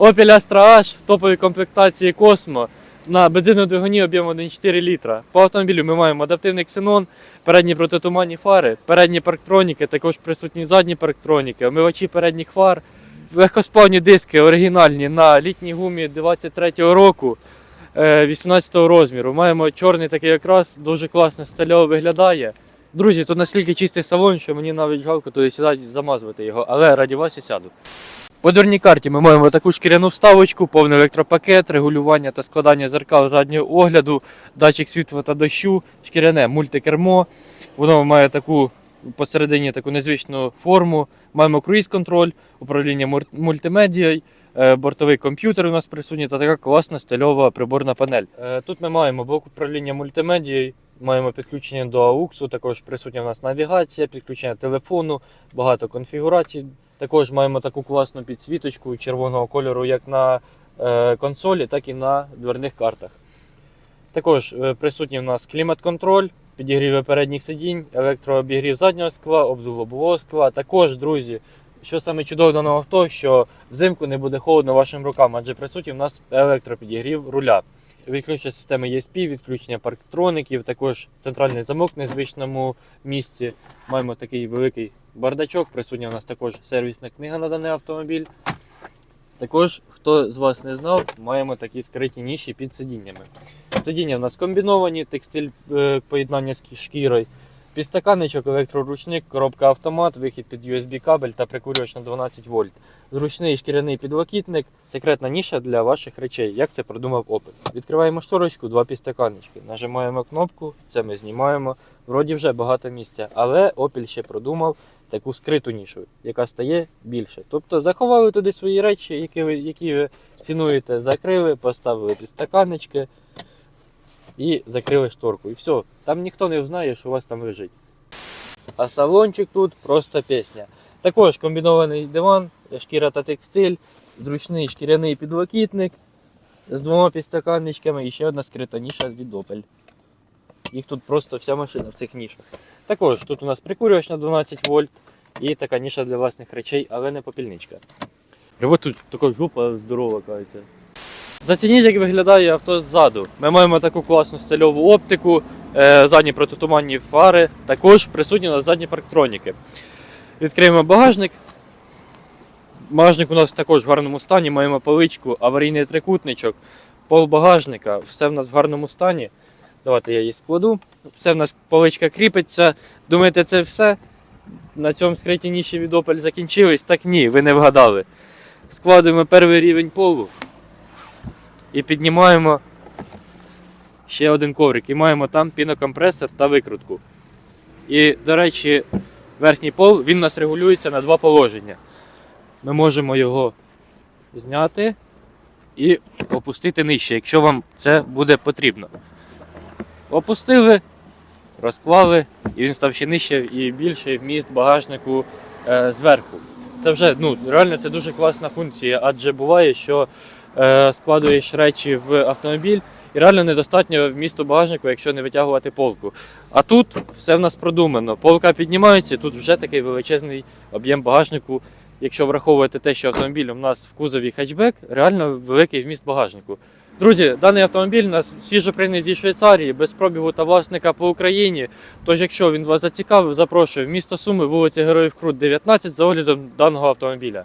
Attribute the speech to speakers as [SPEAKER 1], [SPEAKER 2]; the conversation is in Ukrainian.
[SPEAKER 1] Opel Astra H в топовій комплектації Cosmo на бензинному двигуні об'ємом 1,4 літра. По автомобілю ми маємо адаптивний ксенон, передні протитуманні фари, передні парктроніки, також присутні задні парктроніки, омивачі передніх фар, легкоспавні диски оригінальні на літній гумі 23-го року. е, 18 розміру. Маємо чорний такий якраз, дуже класно стильово виглядає. Друзі, тут настільки чистий салон, що мені навіть жалко туди сідати замазувати його, але раді вас я сяду. По дверній карті ми маємо таку шкіряну вставочку, повний електропакет, регулювання та складання зеркал заднього огляду, датчик світла та дощу, шкіряне мультикермо. Воно має таку посередині таку незвичну форму. Маємо круїз-контроль, управління мультимедією, е, бортовий комп'ютер у нас присутній та така класна стильова приборна панель. Е, Тут ми маємо блок управління мультимедією, маємо підключення до AUX, також присутня у нас навігація, підключення телефону, багато конфігурацій. Також маємо таку класну підсвіточку червоного кольору як на е, консолі, так і на дверних картах. Також е, присутній у нас клімат-контроль, підігріви передніх сидінь, електрообігрів заднього скла, обдув лобового скла. Також, друзі, що саме чудово даного авто, що взимку не буде холодно вашим рукам, адже присутній у нас електропідігрів руля. Відключення системи ESP, відключення парктроників, також центральний замок в незвичному місці. Маємо такий великий бардачок, присутня у нас також сервісна книга на даний автомобіль. Також, хто з вас не знав, маємо такі скриті ніші під сидіннями. Сидіння в нас комбіновані, текстиль е, поєднання з шкірою, підстаканничок, електроручник, коробка автомат, вихід під USB кабель та прикурювач на 12 вольт. Зручний шкіряний підлокітник, секретна ніша для ваших речей. Як це продумав Opel. Відкриваємо шторочку, два підстаканнички. Нажимаємо кнопку, це ми знімаємо. Вроді вже багато місця, але Opel ще продумав таку скриту нішу, яка стає більше. Тобто заховали туди свої речі, які ви, які ви цінуєте, закрили, поставили підстаканнички і закрили шторку. І все, там ніхто не знає, що у вас там лежить. А салончик тут просто пісня. Також комбінований диван, шкіра та текстиль, зручний шкіряний підлокітник з двома підстаканничками і ще одна скрита ніша від Opel. Їх тут просто вся машина в цих нішах. Також тут у нас прикурювач на 12 вольт і така ніша для власних речей, але не попільничка. І от тут така жопа здорова, кажеться. Зацініть, як виглядає авто ззаду. Ми маємо таку класну стильову оптику, е, задні протитуманні фари, також присутні у нас задні парктроніки. Відкриємо багажник. Багажник у нас також в гарному стані, маємо поличку, аварійний трикутничок, пол багажника, все в нас в гарному стані. Давайте я її складу. Все в нас поличка кріпиться. Думаєте, це все? На цьому скриті ніші від Opel закінчились? Так ні, ви не вгадали. Складуємо перший рівень полу і піднімаємо ще один коврик. І маємо там пінокомпресор та викрутку. І, до речі, верхній пол він у нас регулюється на два положення. Ми можемо його зняти і опустити нижче, якщо вам це буде потрібно. Опустили, розклали, і він став ще нижче і більше вміст багажнику е, зверху. Це вже ну, реально це дуже класна функція, адже буває, що складуєш речі в автомобіль і реально недостатньо вмісту багажнику, якщо не витягувати полку. А тут все в нас продумано. Полка піднімається, тут вже такий величезний об'єм багажнику. Якщо враховувати те, що автомобіль у нас в кузові хетчбек, реально великий вміст багажнику. Друзі, даний автомобіль у нас свіжоприйнятий зі Швейцарії, без пробігу та власника по Україні. Тож, якщо він вас зацікавив, запрошую в місто Суми, вулиця Героїв Крут, 19 за оглядом даного автомобіля.